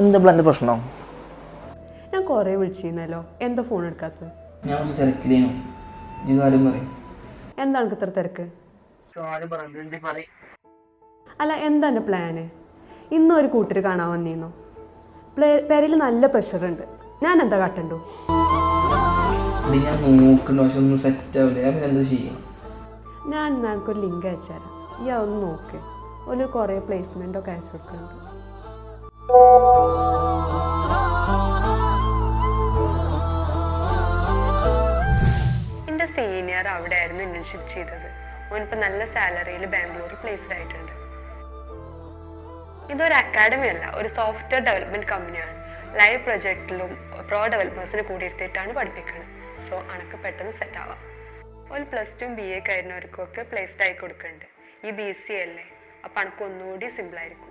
എന്താ ബ്ലന്റെ പ്രശ്നം? ഞാൻ കുറേ വിളിച്ചിരുന്നല്ലോ. എന്താ ഫോൺ എടുക്കാത്തത്? ഞാൻ കുറച്ച് തിരക്കിലേനു. ഈ കാര്യം പറയും. എന്താണ് എനിക്ക് ഇത്ര തിരക്ക്? അല്ല എന്താ എന്റെ പ്ലാന് ഇന്നും ഒരു കൂട്ടർ കാണാൻ വന്നിരുന്നു. പേരിൽ നല്ല പ്രഷർ ഉണ്ട്. ഞാൻ എന്താ കാട്ടണ്ടു? ഞാൻ നോക്കണ്ട പക്ഷെ ഒന്നും സെറ്റ് ആവില്ല ഞാൻ പിന്നെ എന്താ ചെയ്യും? ഞാൻ ലിങ്ക് അയച്ചു തരാം. ഈ അതൊന്ന് നോക്ക്. ഒരു കുറേ പ്ലേസ്മെന്റൊക്കെ അയച്ചു കൊടുക്കുന്നുണ്ട്. എന്റെ സീനിയർ അവിടെ ആയിരുന്നു ഇന്റേൺഷിപ്പ് ചെയ്തത് ഓനിപ്പോൾ നല്ല സാലറിയിൽ ബാംഗ്ലൂരിൽ പ്ലേസ്ഡ് ആയിട്ടുണ്ട്. ഇതൊരു അക്കാഡമി അല്ല ഒരു സോഫ്റ്റ്വെയർ ഡെവലപ്മെന്റ് കമ്പനിയാണ് ലൈവ് പ്രൊജക്റ്റിലും പ്രോ ഡെവലപ്പേഴ്സിനെ കൂടി എടുത്തിട്ടാണ് പഠിപ്പിക്കുന്നത് സോ അണക്ക് പെട്ടെന്ന് സെറ്റ് ആവാം. ഒരു പ്ലസ് ടു ബി എ കഴിഞ്ഞവർക്കൊക്കെ പ്ലേസ്ഡ് ആയി കൊടുക്കുന്നുണ്ട്. ഈ ബി സി അല്ലേ? അപ്പം എനിക്ക് ഒന്നുകൂടി സിമ്പിളായിരിക്കും